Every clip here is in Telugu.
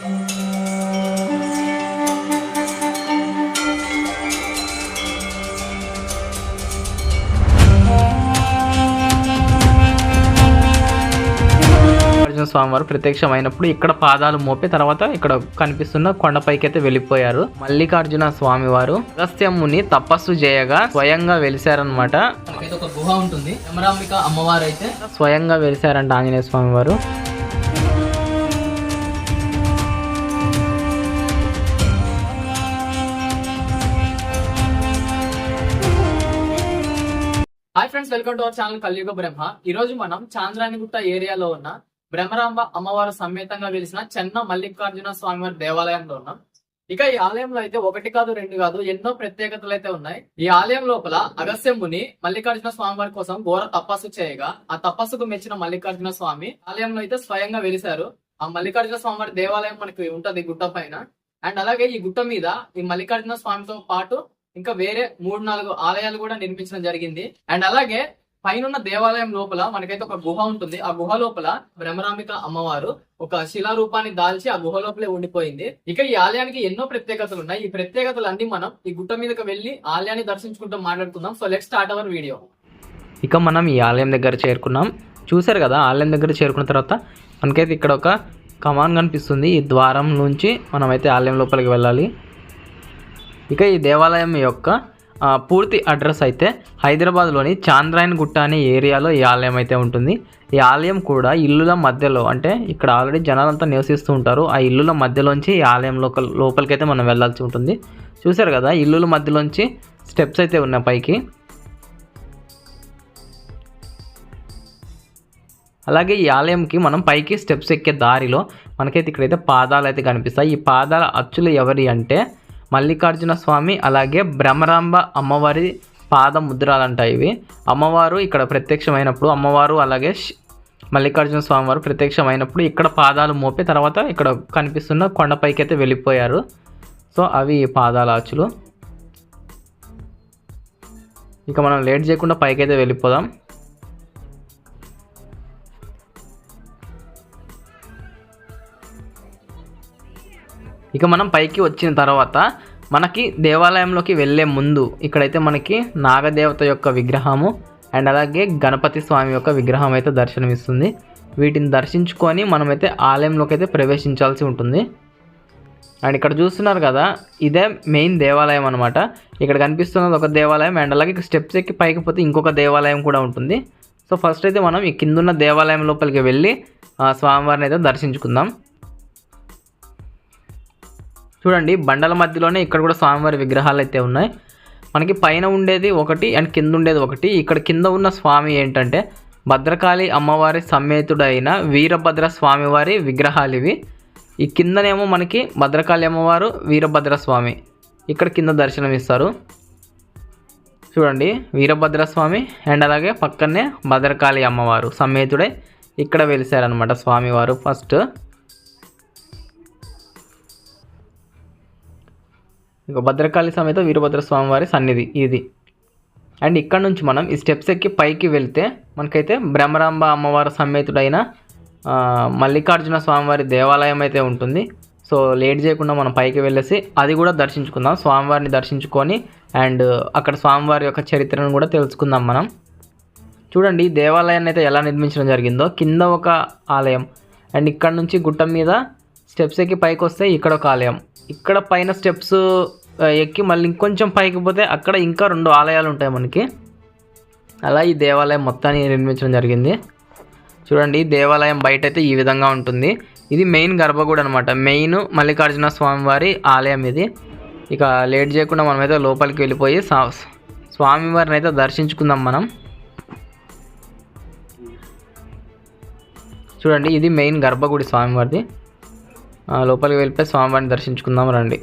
అర్జున స్వామి వారు ప్రత్యక్షమైనప్పుడు ఇక్కడ పాదాలు మోపి తర్వాత ఇక్కడ కనిపిస్తున్న కొండపైకి అయితే వెళ్ళిపోయారు. మల్లికార్జున స్వామి వారు అగస్త్యముని తపస్సు చేయగా స్వయంగా వెలిశారనమాట మనకైతే ఒక గుహ ఉంటుంది. అమ్మవారు అయితే స్వయంగా వెలిశారంట ఆంజనేయ స్వామి వారు. Friends welcome to our channel Kaliyuga Brahma. ఈ రోజు మనం చాంద్రాయణగుట్ట ఏరియాలో ఉన్న బ్రహ్మరాంబ అమ్మవారు సమేతంగా వెలిసిన చెన్న మల్లికార్జున స్వామివారి దేవాలయంలో ఉన్నాం. ఇక ఈ ఆలయంలో అయితే ఒకటి కాదు రెండు కాదు ఎన్నో ప్రత్యేకతలు అయితే ఉన్నాయి. ఈ ఆలయం లోపల అగస్త్య ముని మల్లికార్జున స్వామి వారి కోసం ఘోర తపస్సు చేయగా ఆ తపస్సుకు మెచ్చిన మల్లికార్జున స్వామి ఆలయంలో అయితే స్వయంగా వెలిశారు. ఆ మల్లికార్జున స్వామి వారి దేవాలయం మనకి ఉంటది గుట్ట పైన. అండ్ అలాగే ఈ గుట్ట మీద ఈ మల్లికార్జున స్వామితో పాటు ఇంకా వేరే మూడు నాలుగు ఆలయాలు కూడా నిర్మించడం జరిగింది. అండ్ అలాగే పైన దేవాలయం లోపల మనకైతే ఒక గుహ ఉంటుంది. ఆ గుహ లోపల బ్రహ్మరాంబిక అమ్మవారు ఒక శిలారూపాన్ని దాల్చి ఆ గుహ లోపలే ఉండిపోయింది. ఇక ఈ ఆలయానికి ఎన్నో ప్రత్యేకతలు ఉన్నాయి. ఈ ప్రత్యేకతలు అన్ని మనం ఈ గుట్ట మీదకి వెళ్ళి ఆలయాన్ని దర్శించుకుంటూ మాట్లాడుకుందాం. So let start our video ఇక మనం ఈ ఆలయం దగ్గర చేరుకున్నాం. చూసారు కదా ఆలయం దగ్గర చేరుకున్న తర్వాత మనకైతే ఇక్కడ ఒక కమాన్ కనిపిస్తుంది. ఈ ద్వారం నుంచి మనమైతే ఆలయం లోపలికి వెళ్ళాలి. ఇక ఈ దేవాలయం యొక్క పూర్తి అడ్రస్ అయితే హైదరాబాద్లోని చాంద్రాయన్ గుట్ట అనే ఏరియాలో ఈ ఆలయం అయితే ఉంటుంది. ఈ ఆలయం కూడా ఇల్లుల మధ్యలో అంటే ఇక్కడ ఆల్రెడీ జనాలంతా నివసిస్తూ ఉంటారు. ఆ ఇల్లుల మధ్యలోంచి ఈ ఆలయం లోపల లోపలికైతే మనం వెళ్ళాల్సి ఉంటుంది. చూసారు కదా ఇల్లుల మధ్యలోంచి స్టెప్స్ అయితే ఉన్నాయి పైకి. అలాగే ఈ ఆలయంకి మనం పైకి స్టెప్స్ ఎక్కే దారిలో మనకైతే ఇక్కడైతే పాదాలు అయితే కనిపిస్తాయి. ఈ పాదాల అచ్చులు ఎవరి అంటే మల్లికార్జున స్వామి అలాగే భ్రమరాంబ అమ్మవారి పాద ముద్రాలంట ఇవి. అమ్మవారు ఇక్కడ ప్రత్యక్షమైనప్పుడు అమ్మవారు అలాగే మల్లికార్జున స్వామి వారు ప్రత్యక్షమైనప్పుడు ఇక్కడ పాదాలు మోపి తర్వాత ఇక్కడ కనిపిస్తున్న కొండపైకి అయితే వెళ్ళిపోయారు. సో అవి ఈ పాదాల అచ్చులు ఇక మనం లేట్ చేయకుండా పైకి అయితే వెళ్ళిపోదాం. ఇక మనం పైకి వచ్చిన తర్వాత మనకి దేవాలయంలోకి వెళ్ళే ముందు ఇక్కడైతే మనకి నాగదేవత యొక్క విగ్రహము అండ్ అలాగే గణపతి స్వామి యొక్క విగ్రహం అయితే దర్శనమిస్తుంది. వీటిని దర్శించుకొని మనమైతే ఆలయంలోకి అయితే ప్రవేశించాల్సి ఉంటుంది. అండ్ ఇక్కడ చూస్తున్నారు కదా ఇదే మెయిన్ దేవాలయం అనమాట ఇక్కడ కనిపిస్తున్నది ఒక దేవాలయం అండ్ అలాగే స్టెప్స్ ఎక్కి పైకి పోతే ఇంకొక దేవాలయం కూడా ఉంటుంది. సో ఫస్ట్ అయితే మనం ఈ కిందున్న దేవాలయం లోపలికి వెళ్ళి ఆ, స్వామివారిని అయితే దర్శించుకుందాం. చూడండి బండల మధ్యలోనే ఇక్కడ కూడా స్వామివారి విగ్రహాలు అయితే ఉన్నాయి. మనకి పైన ఉండేది ఒకటి అండ్ కింద ఉండేది ఒకటి. ఇక్కడ కింద ఉన్న స్వామి ఏంటంటే భద్రకాళి అమ్మవారి సమేతుడైన వీరభద్ర స్వామివారి విగ్రహాలు ఇవి. ఈ కిందనేమో మనకి భద్రకాళి అమ్మవారు వీరభద్ర స్వామి. ఇక్కడ కింద దర్శనం ఇస్తారు. చూడండి వీరభద్ర స్వామి అండ్ అలాగే పక్కనే భద్రకాళి అమ్మవారు సమేతుడై ఇక్కడ వెలిసారనమాట స్వామివారు ఫస్ట్. ఇక భద్రకాళి సమేత వీరభద్ర స్వామివారి సన్నిధి ఇది. అండ్ ఇక్కడ నుంచి మనం ఈ స్టెప్స్ ఎక్కి పైకి వెళ్తే మనకైతే బ్రహ్మరాంబ అమ్మవారి సమేతుడైన మల్లికార్జున స్వామివారి దేవాలయం అయితే ఉంటుంది. సో లేట్ చేయకుండా మనం పైకి వెళ్ళేసి అది కూడా దర్శించుకుందాం స్వామివారిని దర్శించుకొని అండ్ అక్కడ స్వామివారి యొక్క చరిత్రను కూడా తెలుసుకుందాం మనం. చూడండి ఈ దేవాలయాన్ని అయితే ఎలా నిర్మించడం జరిగిందో. కింద ఒక ఆలయం. అండ్ ఇక్కడ నుంచి గుట్ట మీద స్టెప్స్ ఎక్కి పైకి వస్తే ఇక్కడ ఒక ఆలయం. ఇక్కడ పైన స్టెప్స్ ఎక్కి మళ్ళీ ఇంకొంచెం పైకి పోతే అక్కడ ఇంకా రెండు ఆలయాలు ఉంటాయి మనకి. అలా ఈ దేవాలయం మొత్తాన్ని నిర్మించడం జరిగింది. చూడండి దేవాలయం బయట అయితే ఈ విధంగా ఉంటుంది. ఇది మెయిన్ గర్భగుడి అనమాట మెయిన్ మల్లికార్జున స్వామివారి ఆలయం ఇది. ఇక లేట్ చేయకుండా మనమైతే లోపలికి వెళ్ళిపోయి స్వామివారిని అయితే దర్శించుకుందాం మనం. చూడండి ఇది మెయిన్ గర్భగుడి స్వామివారిది. లోపలికి వెళ్ళిపోయి స్వామివారిని దర్శించుకుందాం రండి.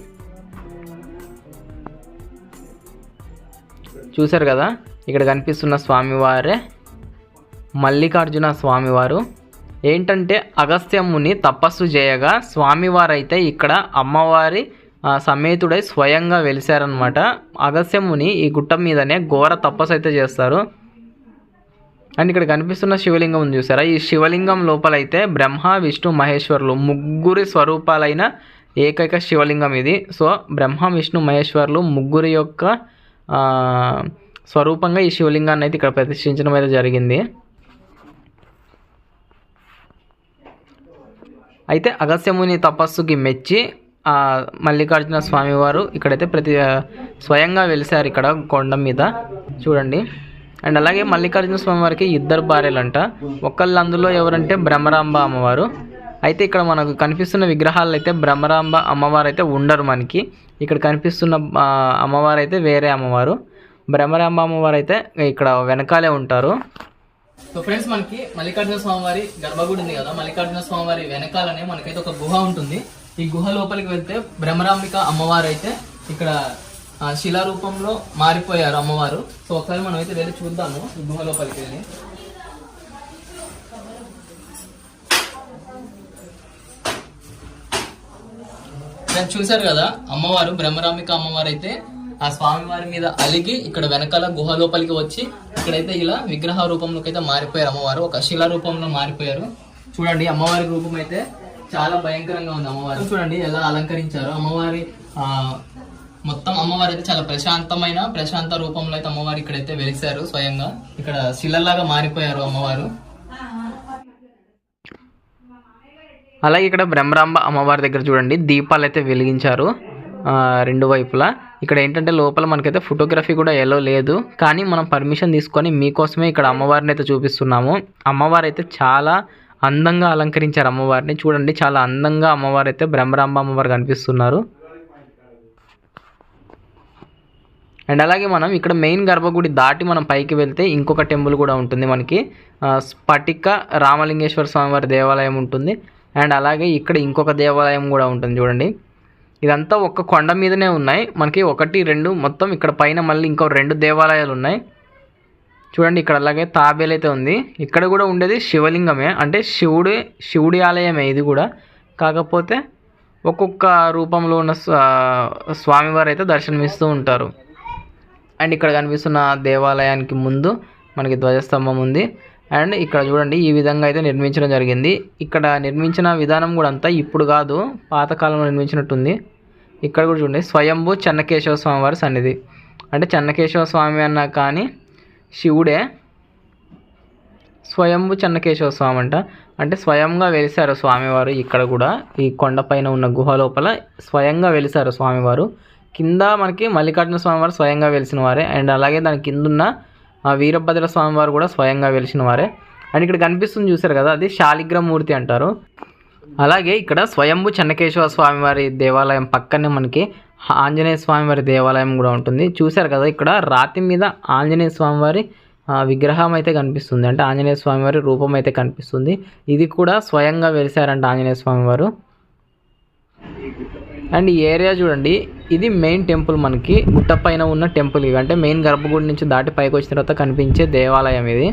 చూశారు కదా? ఇక్కడ కనిపిస్తున్న స్వామివారే మల్లికార్జున స్వామివారు. ఏంటంటే అగస్త్యముని తపస్సు చేయగా స్వామివారైతే ఇక్కడ అమ్మవారి సమేతుడై స్వయంగా వెలిశారనమాట అగస్త్యముని ఈ గుట్ట మీదనే ఘోర తపస్సు అయితే చేస్తారు. అండ్ ఇక్కడ కనిపిస్తున్న శివలింగం ఉంది చూసారా? ఈ శివలింగం లోపలైతే బ్రహ్మ విష్ణు మహేశ్వరులు ముగ్గురి స్వరూపాలైన ఏకైక శివలింగం ఇది. సో బ్రహ్మ విష్ణు మహేశ్వరులు ముగ్గురి యొక్క స్వరూపంగా ఈ శివలింగాన్ని అయితే ఇక్కడ ప్రతిష్ఠించడం అయితే జరిగింది. అయితే అగస్యముని తపస్సుకి మెచ్చి మల్లికార్జున స్వామివారు ఇక్కడైతే ప్రతి స్వయంగా వెలిసారు ఇక్కడ కొండ మీద. చూడండి. అండ్ అలాగే మల్లికార్జున స్వామి వారికి ఇద్దరు భార్యలంట. ఒకళ్ళు అందులో ఎవరంటే బ్రహ్మరాంబ అమ్మవారు. అయితే ఇక్కడ మనకు కనిపిస్తున్న విగ్రహాలు అయితే బ్రహ్మరాంబ అమ్మవారు అయితే ఉండరు మనకి. ఇక్కడ కనిపిస్తున్న అమ్మవారు అయితే వేరే అమ్మవారు. బ్రహ్మరాంబ అమ్మవారు అయితే ఇక్కడ వెనకాలే ఉంటారు. సో ఫ్రెండ్స్ మనకి మల్లికార్జున స్వామివారి గర్భగుడి ఉంది కదా. మల్లికార్జున స్వామివారి వెనకాలనే మనకైతే ఒక గుహ ఉంటుంది. ఈ గుహ లోపలికి వెళ్తే బ్రహ్మరాంబిక అమ్మవారు అయితే ఇక్కడ శిలారూపంలో శిలా రూపంలో మారిపోయారు అమ్మవారు. సో ఒకసారి మనం అయితే వెళ్ళి చూద్దాము గుహ లోపలికి వెళ్ళి. నేను చూశారు కదా అమ్మవారు బ్రహ్మరామిక అమ్మవారు అయితే ఆ స్వామివారి మీద అలిగి ఇక్కడ వెనకాల గుహ లోపలికి వచ్చి ఇక్కడైతే ఇలా విగ్రహ రూపంలోకి అయితే మారిపోయారు అమ్మవారు. ఒక శిలా రూపంలో మారిపోయారు. చూడండి అమ్మవారి రూపం అయితే చాలా భయంకరంగా ఉంది అమ్మవారు. చూడండి ఎలా అలంకరించారు. అమ్మవారి ఆ మొత్తం అమ్మవారు అయితే చాలా ప్రశాంతమైన ప్రశాంత రూపంలో అయితే అమ్మవారు ఇక్కడైతే వెలిసారు స్వయంగా. ఇక్కడ శిలలాగా మారిపోయారు అమ్మవారు. అలాగే ఇక్కడ బ్రహ్మరాంబ అమ్మవారి దగ్గర చూడండి దీపాలు అయితే వెలిగించారు రెండు వైపులా. ఇక్కడ ఏంటంటే లోపల మనకైతే ఫోటోగ్రఫీ కూడా ఎలో లేదు కానీ మనం పర్మిషన్ తీసుకొని మీకోసమే ఇక్కడ అమ్మవారిని అయితే చూపిస్తున్నాము. అమ్మవారు అయితే చాలా అందంగా అలంకరించారు అమ్మవారిని. చూడండి చాలా అందంగా అమ్మవారు అయితే బ్రహ్మరాంబ అమ్మవారు కనిపిస్తున్నారు. అండ్ అలాగే మనం ఇక్కడ మెయిన్ గర్భగుడి దాటి మనం పైకి వెళ్తే ఇంకొక టెంపుల్ కూడా ఉంటుంది మనకి స్ఫటిక రామలింగేశ్వర స్వామివారి దేవాలయం ఉంటుంది. అండ్ అలాగే ఇక్కడ ఇంకొక దేవాలయం కూడా ఉంటుంది చూడండి. ఇదంతా ఒక్క కొండ మీదనే ఉన్నాయి. మనకి ఒకటి రెండు మొత్తం ఇక్కడ పైన మళ్ళీ ఇంకో రెండు దేవాలయాలు ఉన్నాయి. చూడండి ఇక్కడ అలాగే తాబేలు అయితే ఉంది. ఇక్కడ కూడా ఉండేది శివలింగమే. అంటే శివుడి శివుడి ఆలయమే ఇది కూడా. కాకపోతే ఒక్కొక్క రూపంలో ఉన్న స్వామివారు అయితే దర్శనమిస్తూ ఉంటారు. అండ్ ఇక్కడ కనిపిస్తున్న దేవాలయానికి ముందు మనకి ధ్వజస్తంభం ఉంది. అండ్ ఇక్కడ చూడండి ఈ విధంగా అయితే నిర్మించడం జరిగింది. ఇక్కడ నిర్మించిన విధానం కూడా అంతా ఇప్పుడు కాదు పాతకాలంలో నిర్మించినట్టుంది. ఇక్కడ కూడా చూడండి స్వయంభూ చెన్నకేశవ స్వామి వారి సన్నిధి. అంటే చెన్నకేశవ స్వామి అన్నా కానీ శివుడే స్వయంభు చెన్నకేశవ స్వామి అంట. అంటే స్వయంగా వెలిసారు స్వామివారు ఇక్కడ కూడా. ఈ కొండపైన ఉన్న గుహ లోపల స్వయంగా వెలిసారు స్వామివారు. కింద మనకి మల్లికార్జున స్వామివారు స్వయంగా వెలిసిన వారే. అండ్ అలాగే దాని కిందున్న వీరభద్ర స్వామివారు కూడా స్వయంగా వెలిసిన వారే. అండ్ ఇక్కడ కనిపిస్తుంది చూసారు కదా అది శాలిగ్రమూర్తి అంటారు. అలాగే ఇక్కడ స్వయంభు చెన్నకేశవ స్వామివారి దేవాలయం పక్కనే మనకి ఆంజనేయ స్వామివారి దేవాలయం కూడా ఉంటుంది. చూశారు కదా ఇక్కడ రాతి మీద ఆంజనేయ స్వామివారి విగ్రహం అయితే కనిపిస్తుంది. అంటే ఆంజనేయ స్వామివారి రూపం అయితే కనిపిస్తుంది. ఇది కూడా స్వయంగా వెలిసారంట ఆంజనేయ స్వామివారు అండ్ ఈ ఏరియా చూడండి ఇది మెయిన్ టెంపుల్ మనకి. గుట్ట పైన ఉన్న టెంపుల్ ఇవి అంటే మెయిన్ గర్భగుడి నుంచి దాటి పైకి వచ్చిన తర్వాత కనిపించే దేవాలయం ఇది.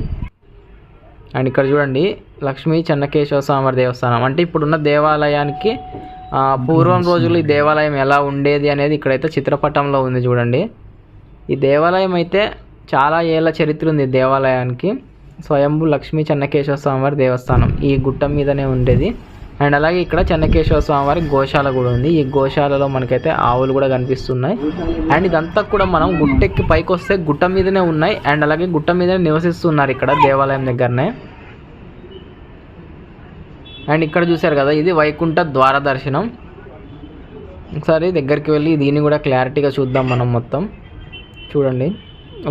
అండ్ ఇక్కడ చూడండి లక్ష్మీ చెన్నకేశవ స్వామివారి దేవస్థానం. అంటే ఇప్పుడున్న దేవాలయానికి పూర్వం రోజుల్లో ఈ దేవాలయం ఎలా ఉండేది అనేది ఇక్కడైతే చిత్రపటంలో ఉంది చూడండి. ఈ దేవాలయం అయితే చాలా ఏళ్ళ చరిత్ర ఉంది దేవాలయానికి. స్వయంభు లక్ష్మీ చెన్నకేశవ స్వామివారి దేవస్థానం. ఈ గుట్ట మీదనే ఉండేది. అండ్ అలాగే ఇక్కడ చెన్నకేశవ స్వామివారి గోశాల కూడా ఉంది. ఈ గోశాలలో మనకైతే ఆవులు కూడా కనిపిస్తున్నాయి. అండ్ ఇదంతా కూడా మనం గుట్టెక్కి పైకి వస్తే గుట్ట మీదనే ఉన్నాయి. అండ్ అలాగే గుట్ట మీదనే నివసిస్తున్నారు ఇక్కడ దేవాలయం దగ్గరనే. అండ్ ఇక్కడ చూశారు కదా ఇది వైకుంఠ ద్వార దర్శనం. ఒకసారి దగ్గరికి వెళ్ళి దీన్ని కూడా క్లారిటీగా చూద్దాం మనం మొత్తం. చూడండి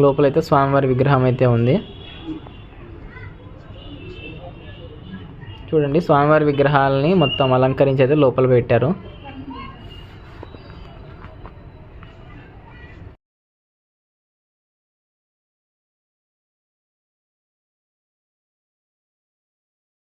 లోపలైతే స్వామివారి విగ్రహం అయితే ఉంది. చూడండి. స్వామివారి విగ్రహాలని మొత్తం అలంకరించి అయితే లోపల పెట్టారు.